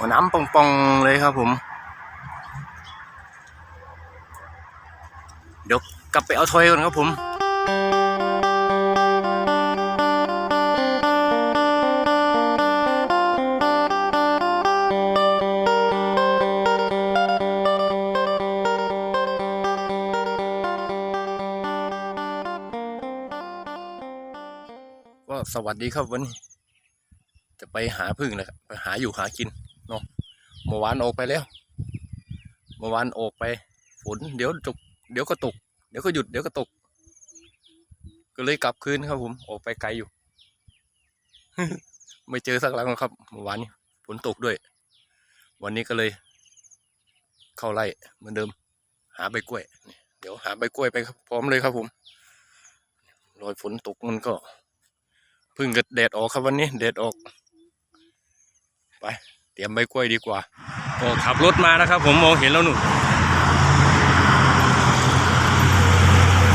หัวน้ำปองๆเลยครับผม เดี๋ยวกลับไปเอาถ้วยก่อนครับผมก็สวัสดีครับวันนี้ จะไปหาพึ่งเลยครับไปหาอยู่หากิน เนาะเมื่อวานออกไปแล้วเมื่อวานออกไป ฝนเดี๋ยวตกเดี๋ยวก็ตก เดี๋ยวก็หยุดเดี๋ยวก็ตก ก็เลยกลับคืนครับ ผมออกไปไกลอยู่ ไม่เจอสักหลังครับเมื่อวานนี้ฝนตกด้วย วันนี้ก็เลย เข้าไร่เหมือนเดิม หาใบกล้วยเดี๋ยวหาใบกล้วยไปครับพร้อมเลยครับผมรอยฝนตกมันก็ พึ่งก็แดดออกครับวันนี้แดดออก ไป ตรียมใบกล้วยดีกว่าโอ้ขับรถมานะครับ ผมมองเห็นแล้วหนูน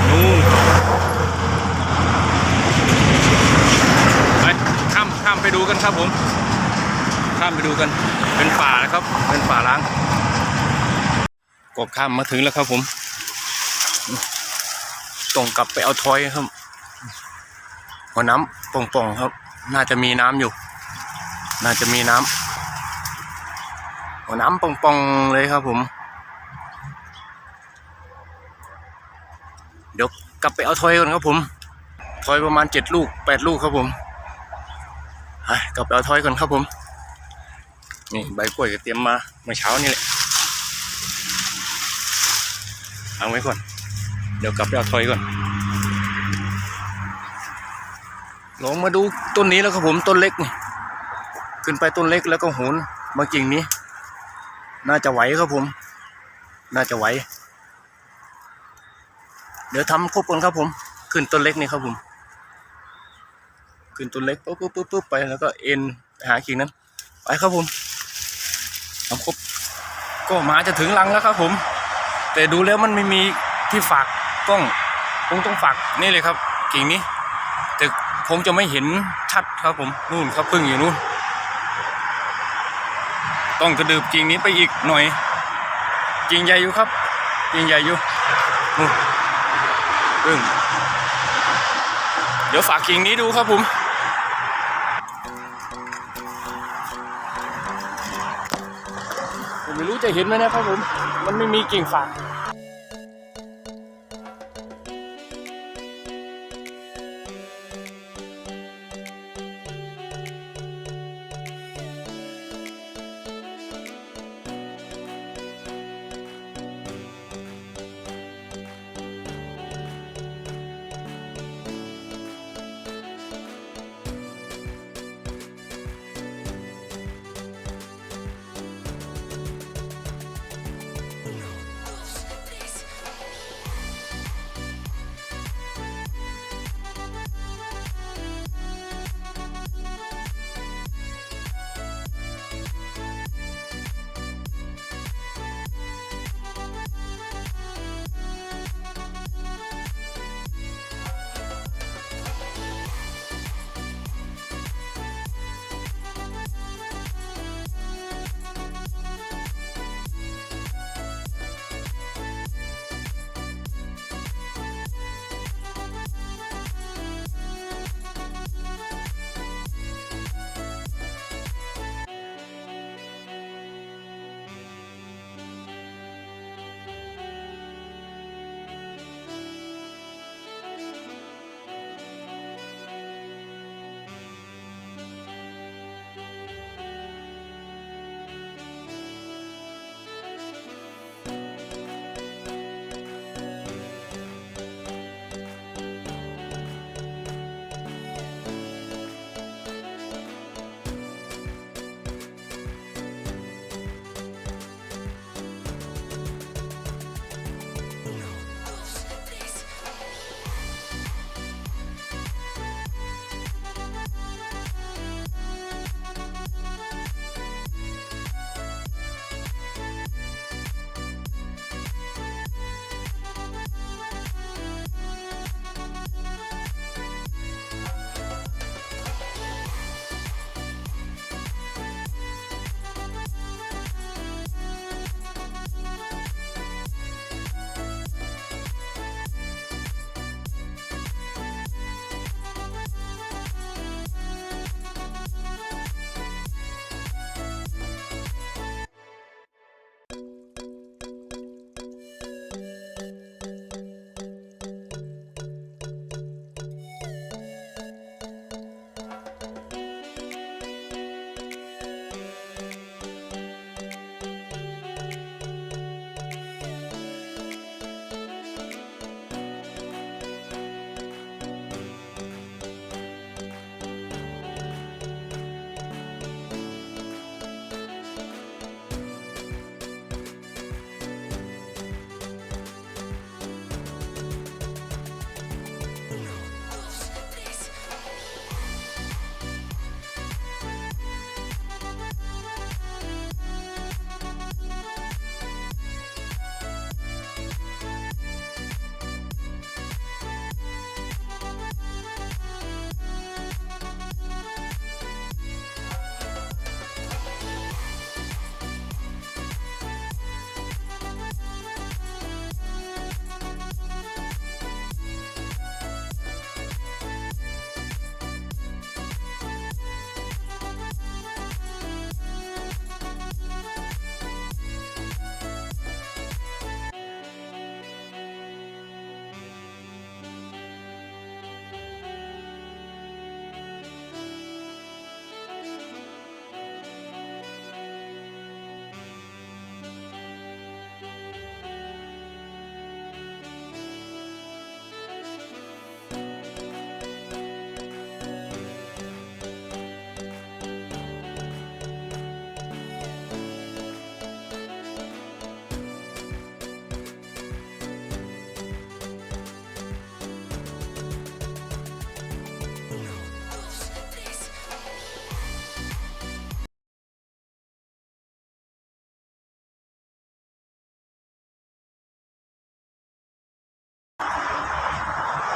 นู่นไปข้ามข้ามไปดูกันครับผม ข้ามไปดูกัน เป็นป่านะครับ เป็นป่าล้าง ก็ข้ามมาถึงแล้วครับผม ต้องกลับไปเอาทอยครับ หัวน้ำป่องๆครับ น่าจะมีน้ำอยู่ น่าจะมีน้ำ น้ำป่องๆเลยครับผม เดี๋ยวกลับไปเอาทอยก่อนครับผมทอยประมาณเจ็ดลูกแปดลูกครับผมไปกลับไปเอาทอยก่อนครับผม นี่ใบกล้วยก็เตรียมมาเมื่อเช้านี่แหละเอาไว้ก่อน เดี๋ยวกลับไปเอาทอยก่อนลองมาดูต้นนี้แล้วครับผมต้นเล็กนี่ขึ้นไปต้นเล็กแล้วก็โหนบากิ่งนี้ น่าจะไหวครับผม น่าจะไหว เดี๋ยวทำครบก่อนครับผม ขึ้นต้นเล็กนี่ครับผม ขึ้นต้นเล็กปุ๊บปุ๊บปุ๊บปุ๊บไปแล้วก็เอ็นหากิ่งนั้น ไปครับผมทำครบ ก็มาจะถึงรังแล้วครับผม แต่ดูแล้วมันไม่มีที่ฝากกล้องคงต้องฝากนี่เลยครับกิ่งนี้แต่คงจะไม่เห็นชัดครับผมนู่นครับพึ่งอยู่นู่น ต้องกระดืบกิ่งนี้ไปอีกหน่อยกิ่งใหญ่อยู่ครับกิ่งใหญ่อยู่นู่นพึ่งเดี๋ยวฝากกิ่งนี้ดูครับผมผมไม่รู้จะเห็นไหมนะครับผม มันไม่มีกิ่งฝาก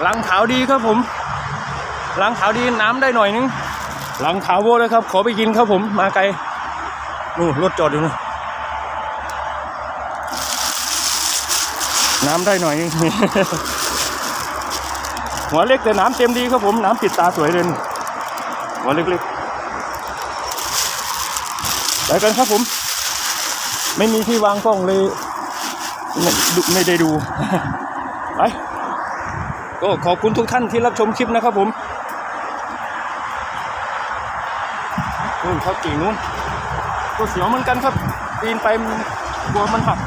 ลังขาวดีครับผมลังขาวดีน้ำได้หน่อยนึงลังขาวโบเลยครับ ขอไปกินครับผม มาไกลนู่นรถจอดอยู่นู่นน้ำได้หน่อยนึงหัวเล็กแต่น้ำเต็มดีครับผม น้ำปิดตาสวยเลยนี่หัวเล็กๆไปกันครับผม ไม่มีที่วางกล้องเลย ไม่ไม่ได้ดูไป ก็ขอบคุณทุกท่านที่รับชมคลิปนะครับผมนู่นเขากิ่งนู้นก็เสียวเหมือนกันครับปีนไปมันกลัวมันหัก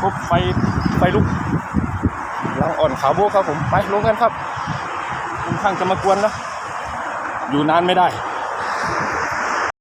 ก็ไฟไฟลุกลังอ่อนขาวโบกครับผมไปลงกันครับคุณข้างจะมากวนแล้วอยู่นานไม่ได้